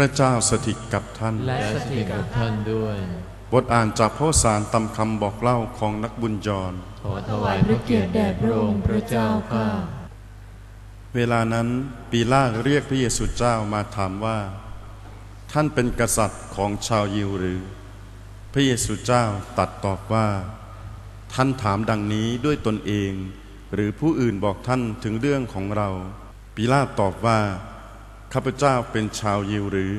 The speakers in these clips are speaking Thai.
ระเจ้าสถิตกับท่าน และสถิตกับท่านด้วย บทอ่านจากพระสารตามคำบอกเล่าของนักบุญจรขอถวายพระเกียรติแด่พระองค์พระเจ้าข้าเวลานั้นปีลาตเรียกพระเยซูเจ้ามาถามว่า ท่านเป็นกษัตริย์ของชาวยิวหรือ พระเยซูเจ้าตรัดตอบว่า ท่านถามดังนี้ด้วยตนเอง หรือผู้อื่นบอกท่านถึงเรื่องของเราปีลาตตอบว่า ข้าพเจ้าเป็นชาวยิวหรือ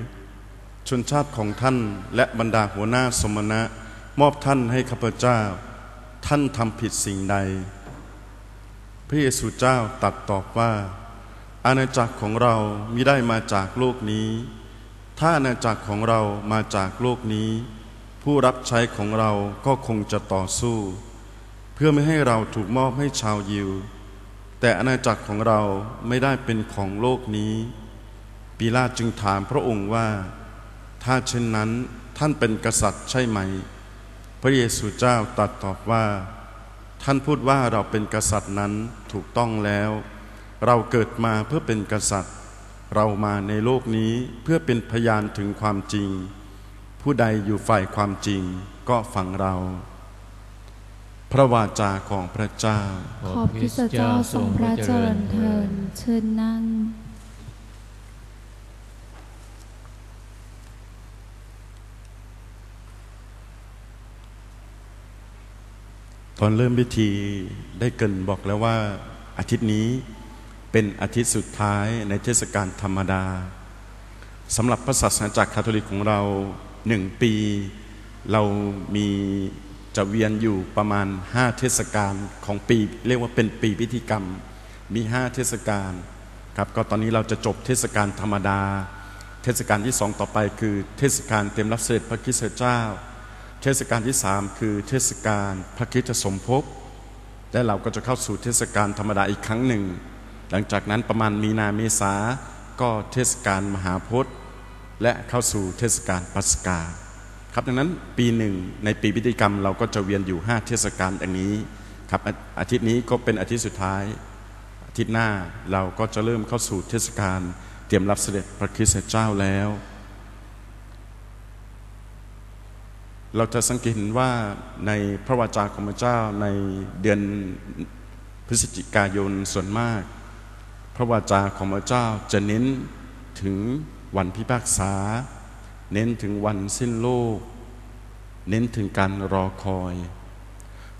ชนชาติของท่านและบรรดาหัวหน้าสมณะ มอบท่านให้ข้าพเจ้า ท่านทำผิดสิ่งใด พระเยซูเจ้าตัดตอบว่า อาณาจักรของเรามิได้มาจากโลกนี้ ถ้าอาณาจักรของเรามาจากโลกนี้ ผู้รับใช้ของเราก็คงจะต่อสู้ เพื่อไม่ให้เราถูกมอบให้ชาวยิว แต่อาณาจักรของเราไม่ได้เป็นของโลกนี้ ปีลาจึงถามพระองค์ว่า ถ้าเช่นนั้นท่านเป็นกษัตริย์ใช่ไหม พระเยซูเจ้าตรัสตอบว่า ท่านพูดว่าเราเป็นกษัตริย์นั้นถูกต้องแล้ว เราเกิดมาเพื่อเป็นกษัตริย์ เรามาในโลกนี้เพื่อเป็นพยานถึงความจริง ผู้ใดอยู่ฝ่ายความจริงก็ฟังเรา พระวาจาของพระเจ้า ขอพระเจ้าทรงพระเจริญเทินเชิญนั่ง ตอนเริ่มพิธีได้เกินบอกแล้วว่าอาทิตย์นี้เป็นอาทิตย์สุดท้ายในเทศกาลธรรมดาสำหรับพระศาสนาจักรคาทอลิกของเราหนึ่งปี เรามีจะเวียนอยู่ประมาณห้าเทศกาลของปี เรียกว่าเป็นปีพิธีกรรม มีห้าเทศกาลครับก็ตอนนี้เราจะจบเทศกาลธรรมดา เทศกาลที่สองต่อไปคือเทศกาลเต็มรับเสด็จพระคริสตเจ้า เทศกาลที่สามคือเทศกาลพระคริสตสมภพและเราก็จะเข้าสู่เทศกาลธรรมดาอีกครั้งหนึ่ง หลังจากนั้นประมาณมีนาเมษาก็เทศกาลมหาพจน์ และเข้าสู่เทศกาลปัสกา ครับดังนั้นปีหนึ่งในปีพิธีกรรมเราก็จะเวียนอยู่ 5 เทศกาลอย่างนี้ครับอาอาทิตย์นี้ก็เป็นอาทิตย์สุดท้าย อาทิตย์หน้าเราก็จะเริ่มเข้าสู่เทศกาลเตรียมรับเสด็จพระคริสตเจ้าแล้ว เราจะสังเกตเห็นว่าในพระวจาของพระเจ้าในเดือนพฤศจิกายนส่วนมาก พระวจาของพระเจ้าจะเน้นถึงวันพิพากษา เน้นถึงวันสิ้นโลก เน้นถึงการรอคอย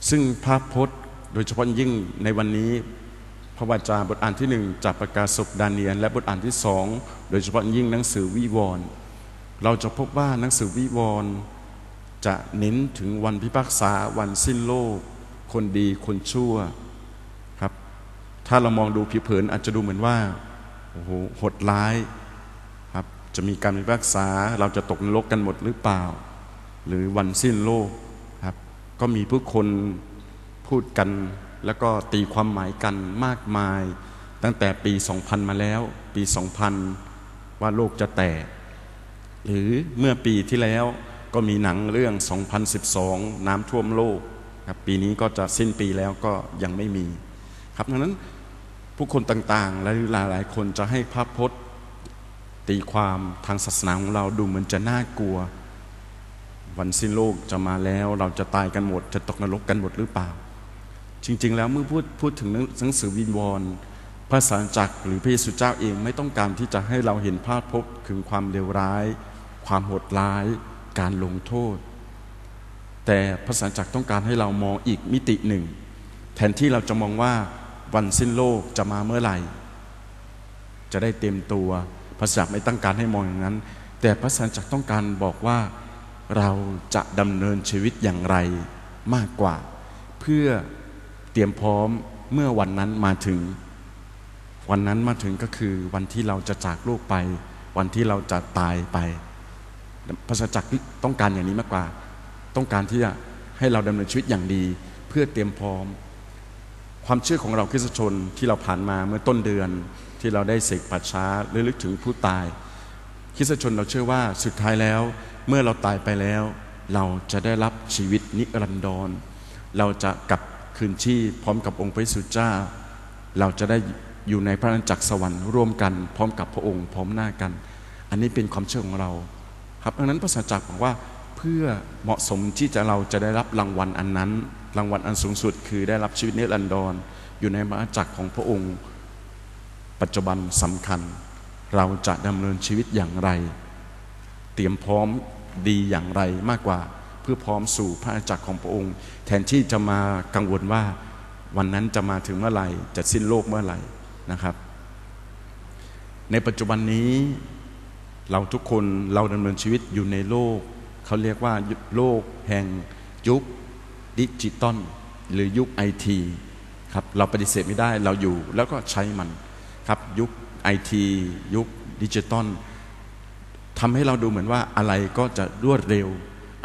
ซึ่งพระพจน์โดยเฉพาะยิ่งในวันนี้พระวจาบทอ่านที่หนึ่งจากประกาศศกดาเนียน และบทอ่านที่สองโดยเฉพาะยิ่งหนังสือวิวรณ์เราจะพบว่าหนังสือวิวรณ์ จะเน้นถึงวันพิพากษาวันสิ้นโลก คนดีคนชั่วครับ ถ้าเรามองดูผิวเผินอาจจะดูเหมือนว่าโอ้โหหดร้ายครับจะมีการพิพากษาเราจะตกนรกกันหมดหรือเปล่า หรือวันสิ้นโลกครับ ก็มีผู้คนพูดกันแล้วก็ตีความหมายกันมากมาย ตั้งแต่ปี 2000 มาแล้ว ปี 2000 ว่าโลกจะแตกหรือเมื่อปีที่แล้ว ก็มีหนังเรื่อง 2012 น้ำท่วมโลกครับปีนี้ก็จะสิ้นปีแล้วก็ยังไม่มีครับดังนั้นผู้คนต่างๆ และหลายๆ คนจะให้พระพจน์ตีความทางศาสนาของเราดูเหมือนจะน่ากลัว วันสิ้นโลกจะมาแล้ว เราจะตายกันหมด จะตกนรกกันหมดหรือเปล่า จริง ๆ แล้วเมื่อพูดพูดถึงหนังสือวินวรพระสารจักรหรือพระเยซูเจ้าเองไม่ต้องการที่จะให้เราเห็นภาพพบถึงความเลวร้าย ความโหดร้าย การลงโทษ แต่พระสารจักรต้องการให้เรามองอีกมิติหนึ่ง แทนที่เราจะมองว่าวันสิ้นโลกจะมาเมื่อไหร่ จะได้เต็มตัวพระสารจักรไม่ต้องการให้มองอย่างนั้น แต่พระสารจักรต้องการบอกว่าเราจะดำเนินชีวิตอย่างไรมากกว่า เพื่อเตรียมพร้อมเมื่อวันนั้นมาถึง วันนั้นมาถึงก็คือวันที่เราจะจากโลกไป วันที่เราจะตายไป พระสจักรต้องการอย่างนี้มากกว่า ต้องการที่จะให้เราดำเนินชีวิตอย่างดี เพื่อเตรียมพร้อม ความเชื่อของเราคริสตชนที่เราผ่านมาเมื่อต้นเดือนที่เราได้เสกปัจฉาหรือลึกถึงผู้ตายคริสตชนเราเชื่อว่าสุดท้ายแล้ว เมื่อเราตายไปแล้ว เราจะได้รับชีวิตนิรันดร เราจะกลับคืนชีพพร้อมกับองค์พระสุเจ้า เราจะได้อยู่ในพระนจักรสวรรค์ร่วมกัน พร้อมกับพระองค์พร้อมหน้ากัน อันนี้เป็นความเชื่อของเรา ครับดังนั้นพระสัจจ์บอกว่าเพื่อเหมาะสมที่จะเราจะได้รับรางวัลอันนั้น รางวัลอันสูงสุด คือได้รับชีวิตนิรันดรอยู่ในมรจักรของพระองค์ ปัจจุบันสำคัญ เราจะดำเนินชีวิตอย่างไร เตรียมพร้อมดีอย่างไรมากกว่าเพื่อพร้อมสู่พระจักรของพระองค์ แทนที่จะมากังวลว่าวันนั้นจะมาถึงเมื่อไหร่ จะสิ้นโลกเมื่อไหร่นะครับ ในปัจจุบันนี้ เราทุกคนเราดำเนินชีวิตอยู่ในโลก เขาเรียกว่าโลกแห่งยุคดิจิตอลหรือยุคไอทีครับเราปฏิเสธไม่ได้เราอยู่แล้วก็ใช้มันครับยุคไอทียุคดิจิตอลทำให้เราดูเหมือนว่าอะไรก็จะรวดเร็ว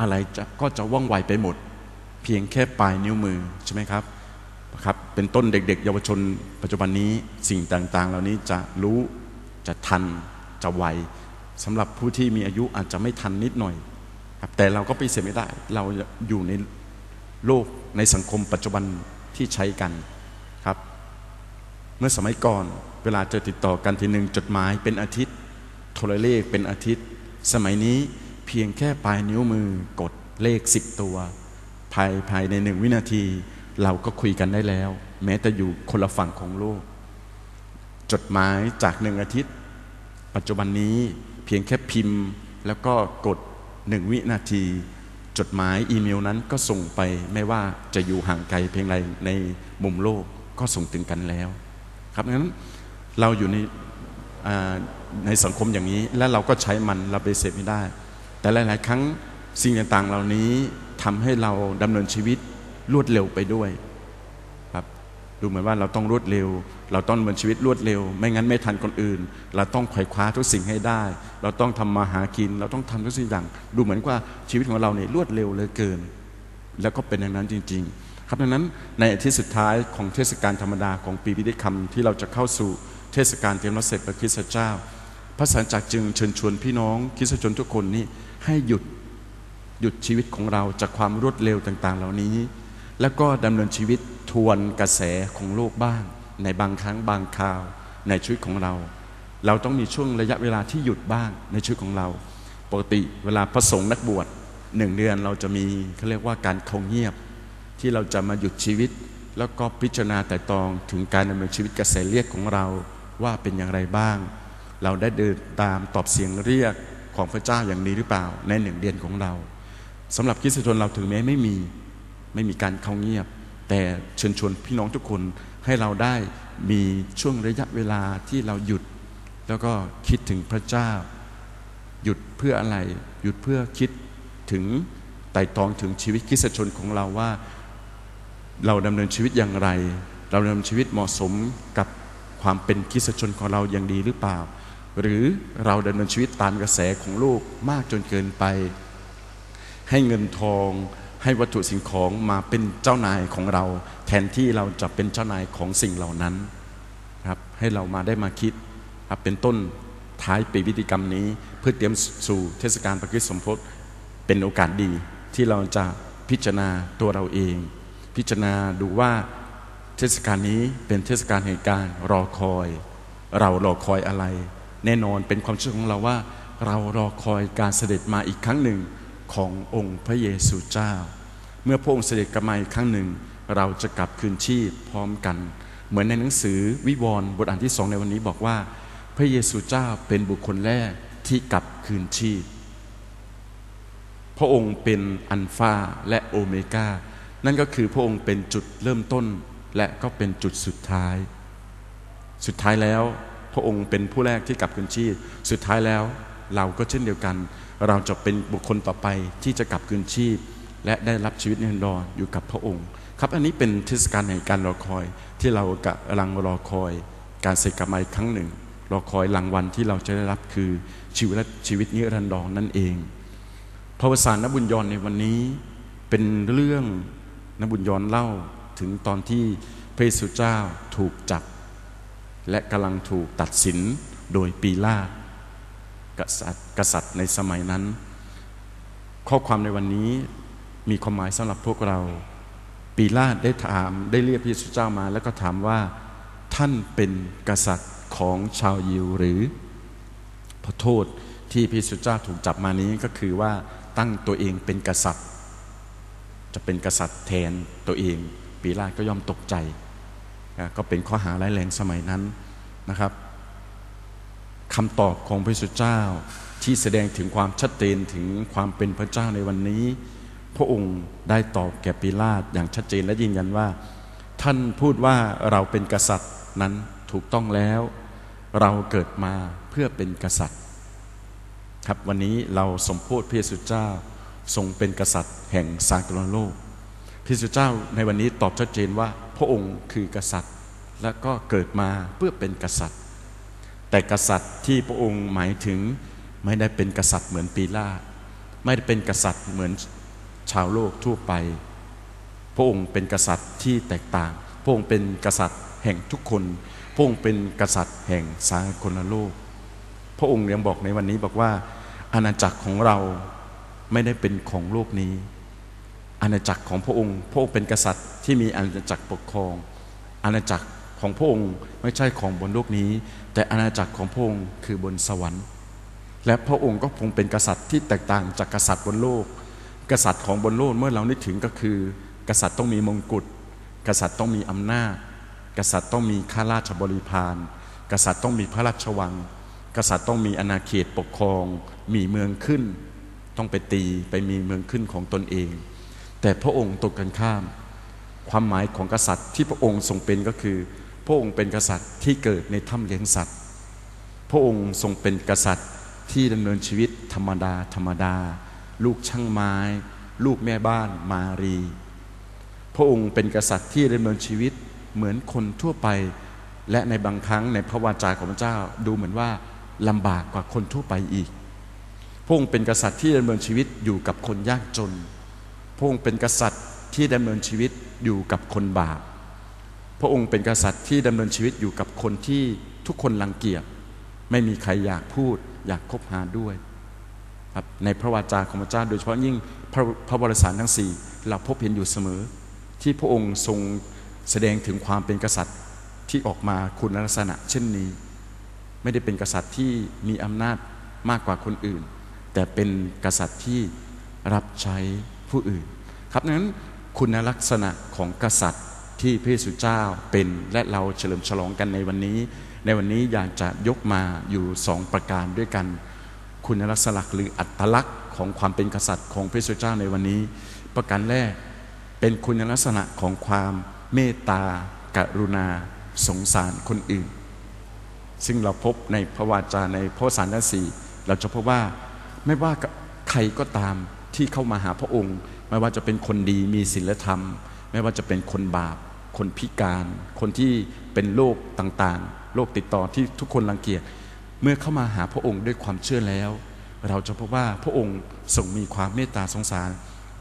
อะไรจะก็จะว่องไวไปหมด เพียงแค่ปลายนิ้วมือใช่ไหมครับครับเป็นต้นเด็ก ๆ เยาวชน ปัจจุบันนี้สิ่งต่างๆ เหล่านี้จะรู้จะทันจะไว สำหรับผู้ที่มีอายุอาจจะไม่ทันนิดหน่อยครับแต่เราก็ไปเสียไม่ได้ เราอยู่ในโลกในสังคมปัจจุบันที่ใช้กันครับ เมื่อสมัยก่อนเวลาจะติดต่อกันทีหนึ่งจดหมายเป็นอาทิตย์ โทรเลขเป็นอาทิตย์ สมัยนี้เพียงแค่ปลายนิ้วมือกดเลขสิบตัว ภายภายในหนึ่งวินาที เราก็คุยกันได้แล้ว แม้แต่อยู่คนละฝั่งของโลก จดหมายจากหนึ่งอาทิตย์ ปัจจุบันนี้ เพียงแค่พิมพ์แล้วก็กดหนึ่งวินาที จดหมายอีเมลนั้นก็ส่งไปไม่ว่าจะอยู่ห่างไกลเพียงไรในมุมโลกก็ส่งถึงกันแล้ว ครับงั้นเราอยู่ในในสังคมอย่างนี้ และเราก็ใช้มันเราไปเสพไม่ได้ แต่หลาย ๆ ครั้งสิ่งต่างๆเหล่านี้ทำให้เราดำเนินชีวิตรวดเร็วไปด้วย ดูเหมือนว่าเราต้องรวดเร็ว เราต้องเหมือนชีวิตรวดเร็ว ไม่งั้นไม่ทันคนอื่น เราต้องไขว่คว้าทุกสิ่งให้ได้ เราต้องทำมาหากิน เราต้องทำทุกสิ่งอย่าง ดูเหมือนว่าชีวิตของเราเนี่ยรวดเร็วเลยเกิน แล้วก็เป็นอย่างนั้นจริง ๆ ครับดังนั้นในอาทิตย์สุดท้ายของเทศกาลธรรมดาของปีพิธีคำที่เราจะเข้าสู่เทศกาลเตรียมรับเสด็จพระคริสต์เจ้า พระสันจักจึงเชิญชวนพี่น้องคริสตชนทุกคนนี้ให้หยุดหยุดชีวิตของเราจากความรวดเร็วต่าง ๆ เหล่านี้ แล้วก็ดำเนินชีวิต วนกระแสของโลกบ้าง ในบางครั้งบางคราว ในชีวิตของเรา เราต้องมีช่วงระยะเวลาที่หยุดบ้างในชีวิตของเรา ปกติเวลาพระสงฆ์นักบวชหนึ่งเดือนเราจะมีเขาเรียกว่าการคงเงียบ ที่เราจะมาหยุดชีวิต แล้วก็พิจารณาแต่ตองถึงการดำเนินชีวิตกระแสเรียกของเราว่าเป็นอย่างไรบ้าง เราได้เดินตามตอบเสียงเรียกของพระเจ้าอย่างนี้หรือเปล่าในหนึ่งเดือนของเราสำหรับคริสตชนเราถึงแม้ไม่มีไม่มีการเข้าเงียบ แต่เชิญชวนพี่น้องทุกคนให้เราได้มีช่วงระยะเวลาที่เราหยุด แล้วก็คิดถึงพระเจ้า หยุดเพื่ออะไร หยุดเพื่อคิดถึงไต่ตองถึงชีวิตคริสชนของเราว่า เราดำเนินชีวิตอย่างไร เราดำเนินชีวิตเหมาะสมกับความเป็นคริสชนของเราอย่างดีหรือเปล่า หรือเราดำเนินชีวิตตามกระแสของโลกมากจนเกินไป ให้เงินทอง ให้วัตถุสิ่งของมาเป็นเจ้านายของเรา แทนที่เราจะเป็นเจ้านายของสิ่งเหล่านั้นครับให้เรามาได้มาคิดครับเป็นต้นท้ายปีพิธีกรรมนี้ เพื่อเตรียมสู่เทศกาลประกิสมโพศเป็นโอกาสดีที่เราจะพิจารณาตัวเราเอง พิจารณาดูว่าเทศกาลนี้เป็นเทศกาลแห่งการรอคอย เรารอคอยอะไร แน่นอนเป็นความเชื่อของเราว่า เรารอคอยการเสด็จมาอีกครั้งหนึ่งขององค์พระเยซูเจ้า เมื่อพระองค์เสด็จกลับมาอีกครั้งหนึ่ง เราจะกลับคืนชีพพร้อมกัน เหมือนในหนังสือวิวรณ์บทอ่านที่สองในวันนี้บอกว่า พระเยซูเจ้าเป็นบุคคลแรกที่กลับคืนชีพ พระองค์เป็นอัลฟาและโอเมกานั่นก็คือพระองค์เป็นจุดเริ่มต้นและก็เป็นจุดสุดท้าย สุดท้ายแล้วพระองค์เป็นผู้แรกที่กลับคืนชีพ สุดท้ายแล้วเราก็เช่นเดียวกัน เราจะเป็นบุคคลต่อไปที่จะกลับคืนชีพ และได้รับชีวิตนิรันดรอยู่กับพระองค์ ครับอันนี้เป็นเทศกาลแห่งการรอคอยที่เรากำลังรอคอย การเสกกลับมาอีกครั้งหนึ่งรอคอยรางวัลที่เราจะได้รับคือชีวิตชีวิตนิรันดรนั่นเองพระวสารนบุญยนในวันนี้เป็นเรื่องนบุญยนเล่าถึงตอนที่พระเยซูเจ้าถูกจับ และกำลังถูกตัดสินโดยปีลาศัตริย์กษัตริย์ในสมัยนั้น ข้อความในวันนี้ มีความหมายสำหรับพวกเรา ปีลาตได้ถามได้เรียกพระเยซูเจ้ามา แล้วก็ถามว่าท่านเป็นกษัตริย์ของชาวยิวหรือขอโทษที่พระสุเจ้าถูกจับมานี้ก็คือว่าตั้งตัวเองเป็นกษัตริย์ จะเป็นกษัตริย์แทนตัวเอง ปีลาตก็ย่อมตกใจ ก็เป็นข้อหาร้ายแรงสมัยนั้นนะครับคำตอบของพระสุเจ้าที่แสดงถึงความชัดเจนถึงความเป็นพระเจ้าในวันนี้ พระองค์ได้ตอบแก่ปีลาตอย่างชัดเจนและยืนยันว่า ท่านพูดว่าเราเป็นกษัตริย์นั้นถูกต้องแล้ว เราเกิดมาเพื่อเป็นกษัตริย์ ครับวันนี้เราสมโพธิพระสุเจ้าทรงเป็นกษัตริย์แห่งสากลโลกพระสุเจ้าในวันนี้ตอบชัดเจนว่าพระองค์คือกษัตริย์ และก็เกิดมาเพื่อเป็นกษัตริย์ แต่กษัตริย์ที่พระองค์หมายถึงไม่ได้เป็นกษัตริย์เหมือนปีลาตไม่ได้เป็นกษัตริย์เหมือน ชาวโลกทั่วไป พระองค์เป็นกษัตริย์ที่แตกต่าง พระองค์เป็นกษัตริย์แห่งทุกคน พระองค์เป็นกษัตริย์แห่งสากลโลก พระองค์ยังบอกในวันนี้บอกว่า อาณาจักรของเราไม่ได้เป็นของโลกนี้ อาณาจักรของพระองค์ พระองค์เป็นกษัตริย์ที่มีอาณาจักรปกครอง อาณาจักรของพระองค์ไม่ใช่ของบนโลกนี้ แต่อาณาจักรของพระองค์คือบนสวรรค์ และพระองค์ก็คงเป็นกษัตริย์ที่แตกต่างจากกษัตริย์บนโลก กษัตริย์ของบนโลกเมื่อเรานึกถึงก็คือ กษัตริย์ต้องมีมงกุฎกษัตริย์ต้องมีอำนาจ กษัตริย์ต้องมีข้าราชบริพารกษัตริย์ต้องมีพระราชวัง กษัตริย์ต้องมีอาณาเขตปกครอง มีเมืองขึ้น ต้องไปตีไปมีเมืองขึ้นของตนเอง แต่พระองค์ตกกันข้าม ความหมายของกษัตริย์ที่พระองค์ทรงเป็นก็คือ พระองค์เป็นกษัตริย์ที่เกิดในถ้ำเลี้ยงสัตว์ พระองค์ทรงเป็นกษัตริย์ที่ดำเนินชีวิตธรรมดาธรรมดา ลูกช่างไม้ ลูกแม่บ้านมารี พระองค์เป็นกษัตริย์ที่ดำเนินชีวิตเหมือนคนทั่วไป และในบางครั้งในพระวาจาของพระเจ้าดูเหมือนว่าลำบากกว่าคนทั่วไปอีก พระองค์เป็นกษัตริย์ที่ดำเนินชีวิตอยู่กับคนยากจน พระองค์เป็นกษัตริย์ที่ดำเนินชีวิตอยู่กับคนบาป พระองค์เป็นกษัตริย์ที่ดำเนินชีวิตอยู่กับคนที่ทุกคนรังเกียจ ไม่มีใครอยากพูดอยากคบหาด้วย ครับในพระวาจาของพระเจ้า โดยเฉพาะยิ่งพระพระบริสารทั้งสี่เราพบเห็นอยู่เสมอ ที่พระองค์ทรงแสดงถึงความเป็นกษัตริย์ที่ออกมาคุณลักษณะ เช่นนี้ ไม่ได้เป็นกษัตริย์ที่มีอำนาจมากกว่าคนอื่น แต่เป็นกษัตริย์ที่รับใช้ผู้อื่น ครับนั้นคุณลักษณะของกษัตริย์ที่พระเยซูเจ้าเป็นและเราเฉลิมฉลองกันในวันนี้ ในวันนี้อยากจะยกมาอยู่สองประการด้วยกัน คุณลักษณะหรืออัตลักษณ์ของความเป็นกษัตริย์ของพระเยซูเจ้าในวันนี้ ประการแรกเป็นคุณลักษณะของความเมตตากรุณา สงสารคนอื่น ซึ่งเราพบในพระวาจาในพระสารสี่เราจะพบว่าไม่ว่าใครก็ตามที่เข้ามาหาพระองค์ ไม่ว่าจะเป็นคนดีมีศีลธรรม ไม่ว่าจะเป็นคนบาป คนพิการ คนที่เป็นโรคต่างๆโรคติดต่อที่ทุกคนรังเกียจ เมื่อเข้ามาหาพระองค์ด้วยความเชื่อแล้ว เราจะพบว่าพระองค์ทรงมีความเมตตาสงสาร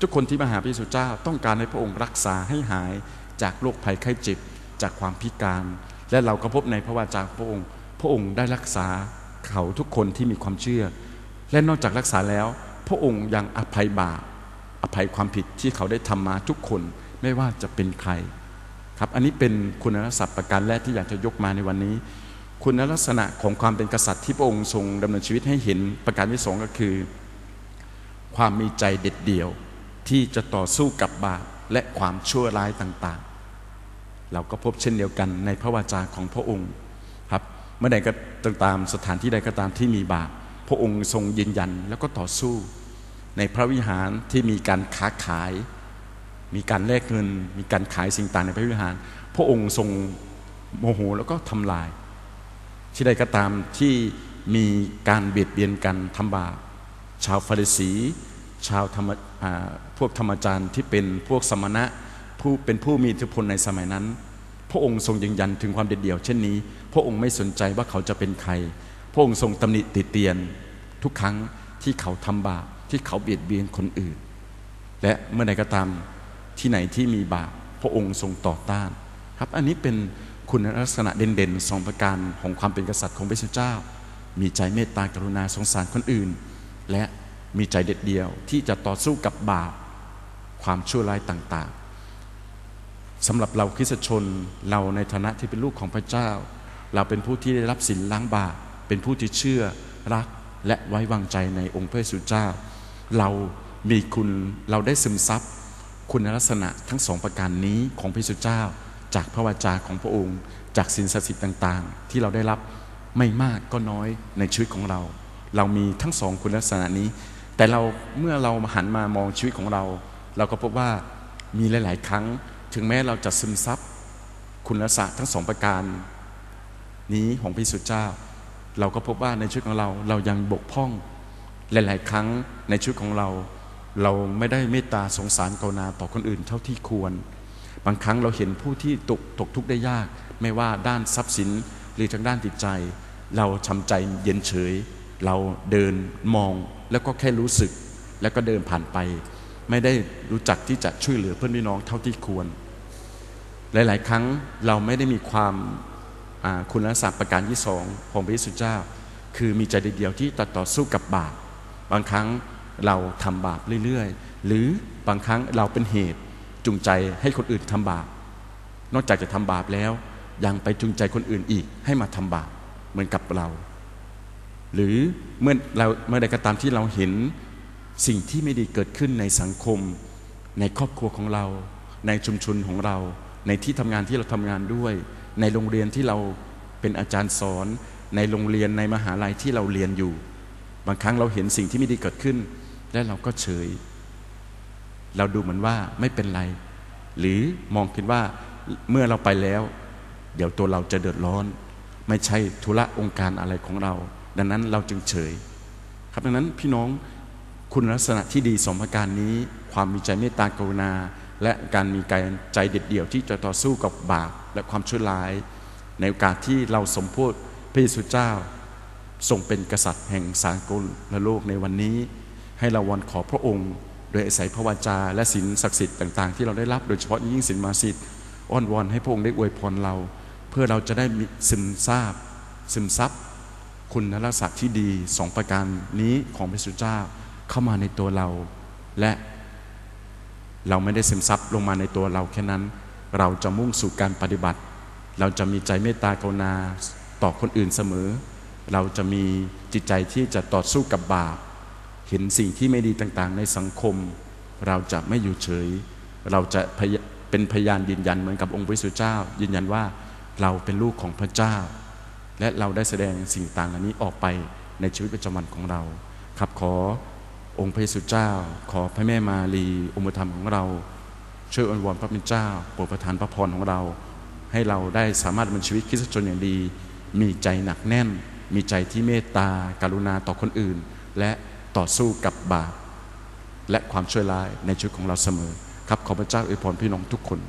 ทุกคนที่มาหาพระเยซูเจ้าต้องการให้พระองค์รักษาให้หายจากโรคภัยไข้เจ็บจากความพิการ และเราก็พบในพระวาจาพระองค์ พระองค์ได้รักษาเขาทุกคนที่มีความเชื่อ และนอกจากรักษาแล้ว พระองค์ยังอภัยบาปอภัยความผิดที่เขาได้ทำมาทุกคนไม่ว่าจะเป็นใครครับอันนี้เป็นคุณลักษณะประการแรกที่อยากจะยกมาในวันนี้ คุณลักษณะของความเป็นกษัตริย์ที่พระองค์ทรงดำเนินชีวิตให้เห็นประการที่สองก็คือ ความมีใจเด็ดเดี่ยวที่จะต่อสู้กับบาปและความชั่วร้ายต่างๆ เราก็พบเช่นเดียวกันในพระวาจาของพระองค์ครับเมื่อใดก็ตามสถานที่ใดก็ตามที่มีบาปพระองค์ทรงยืนยันแล้วก็ต่อสู้ ในพระวิหารที่มีการค้าขาย มีการแลกเงิน มีการขายสิ่งต่างในพระวิหาร พระองค์ทรงโมโหแล้วก็ทำลาย ที่ใดก็ตามที่มีการเบียดเบียนกันทำบาปชาวฟาริสี ชาวธรรมพวกธรรมจารย์ที่เป็นพวกสมณะผู้เป็นผู้มีอิทธิพลในสมัยนั้น พระองค์ทรงยืนยันถึงความเด็ดเดี่ยว เช่นนี้ พระองค์ไม่สนใจว่าเขาจะเป็นใคร พระองค์ทรงตำหนิติเตียน ทุกครั้งที่เขาทำบาปที่เขาเบียดเบียนคนอื่น และเมื่อใดก็ตามที่ไหนที่มีบาปพระองค์ทรงต่อต้าน ครับอันนี้เป็น คุณลักษณะเด่นๆสองประการของความเป็นกษัตริย์ของพระเจ้า มีใจเมตตากรุณาสงสารคนอื่น และมีใจเด็ดเดียวที่จะต่อสู้กับบาปความชั่วร้ายต่างๆสำหรับเราคริสชนเราในฐานะที่เป็นลูกของพระเจ้า เราเป็นผู้ที่ได้รับสินล้างบาปเป็นผู้ที่เชื่อรักและไว้วางใจในองค์พระเยซูเจ้า เรามีคุณเราได้ซึมซับคุณลักษณะทั้งสองประการนี้ของพระเยซูเจ้า จากพระวจาของพระองค์ จากสินศัสิทธิ์ต่างๆ ที่เราได้รับไม่มากก็น้อยในชีวิตของเรา เรามีทั้งสองคุณลักษณะนี้ แต่เราเมื่อเราหันมามองชีวิตของเรา เราก็พบว่ามีหลาย ๆ ครั้ง ถึงแม้เราจะซึมซับคุณลักษณะทั้งสองประการ นี้ของพระเยซูเจ้า เราก็พบว่าในชีวิตของเราเรายังบกพร่องหลาย ๆ ครั้งในชีวิตของเรา เราไม่ได้เมตตาสงสารกรุณาต่อคนอื่นเท่าที่ควร บางครั้งเราเห็นผู้ที่ตกตกทุกข์ได้ยาก ไม่ว่าด้านทรัพย์สินหรือทางด้านจิตใจ เราทำใจเย็นเฉย เราเดินมองแล้วก็แค่รู้สึก แล้วก็เดินผ่านไป ไม่ได้รู้จักที่จะช่วยเหลือเพื่อนพี่น้องเท่าที่ควร หลาย ๆ ครั้งเราไม่ได้มีความคุณลักษณะประการที่สองของพระเยซูเจ้า คือมีใจเดียวที่ต่อต่อสู้กับบาปบางครั้งเราทำบาปเรื่อย ๆ หรือบางครั้งเราเป็นเหตุ จูงใจให้คนอื่นทำบาป นอกจากจะทำบาปแล้ว ยังไปจูงใจคนอื่นอีกให้มาทำบาปเหมือนกับเรา หรือเมื่อเราเมื่อใดก็ตามที่เราเห็นสิ่งที่ไม่ดีเกิดขึ้นในสังคม ในครอบครัวของเรา ในชุมชนของเรา ในที่ทำงานที่เราทำงานด้วย ในโรงเรียนที่เราเป็นอาจารย์สอน ในโรงเรียนในมหาลัยที่เราเรียนอยู่ บางครั้งเราเห็นสิ่งที่ไม่ดีเกิดขึ้น และเราก็เฉย เราดูเหมือนว่าไม่เป็นไร หรือมองคิดว่าเมื่อเราไปแล้ว เดี๋ยวตัวเราจะเดือดร้อน ไม่ใช่ธุระองค์การอะไรของเรา ดังนั้นเราจึงเฉย ครับดังนั้นพี่น้องคุณลักษณะที่ดีสมประการนี้ ความมีใจเมตตากรุณา และการมีการใจเด็ดเดี่ยวที่จะต่อสู้กับบาปและความชั่วร้าย ในโอกาสที่เราสมโพธิพระเยซูเจ้าทรงเป็นกษัตริย์แห่งสากลและโลกในวันนี้ ให้เราวอนขอพระองค์ ดยอาศัยพระวจา และศีลศักดิ์สิทธิ์ต่างๆ ที่เราได้รับโดยเฉพาะยิ่งศีลมาสิทธิ์อ้อนวอนให้พระองค์ได้อวยพรเรา เพื่อเราจะได้ซึมซาบซึมซับคุณลักษณะที่ดีสองประการนี้ของพระสุเจ้าเข้ามาในตัวเรา และเราไม่ได้ซึมซับลงมาในตัวเราแค่นั้น เราจะมุ่งสู่การปฏิบัติ เราจะมีใจเมตตากรุณาต่อคนอื่นเสมอ เราจะมีจิตใจที่จะต่อสู้กับบาป เห็นสิ่งที่ไม่ดีต่างๆ ในสังคม เราจะไม่อยู่เฉย เราจะเป็นพยานยืนยันเหมือนกับองค์พระสุเจ้า ยืนยันว่าเราเป็นลูกของพระเจ้า และเราได้แสดงสิ่งต่างเหล่านี้ออกไปในชีวิตประจำวันของเรา ครับขอองค์พระเยซูเจ้า ขอพระแม่มารีองค์ธรรมของเรา ช่วยอวยพรพระเป็นเจ้าโปรดประทานพระพรของเรา ให้เราได้สามารถดำเนินชีวิตคริสตชนอย่างดี มีใจหนักแน่น มีใจที่เมตตาการุณาต่อคนอื่น และ ต่อสู้กับบาปและความช่วยร้ายในชีวิตของเราเสมอ ครับขอพระเจ้าอวยพรพี่น้องทุกคน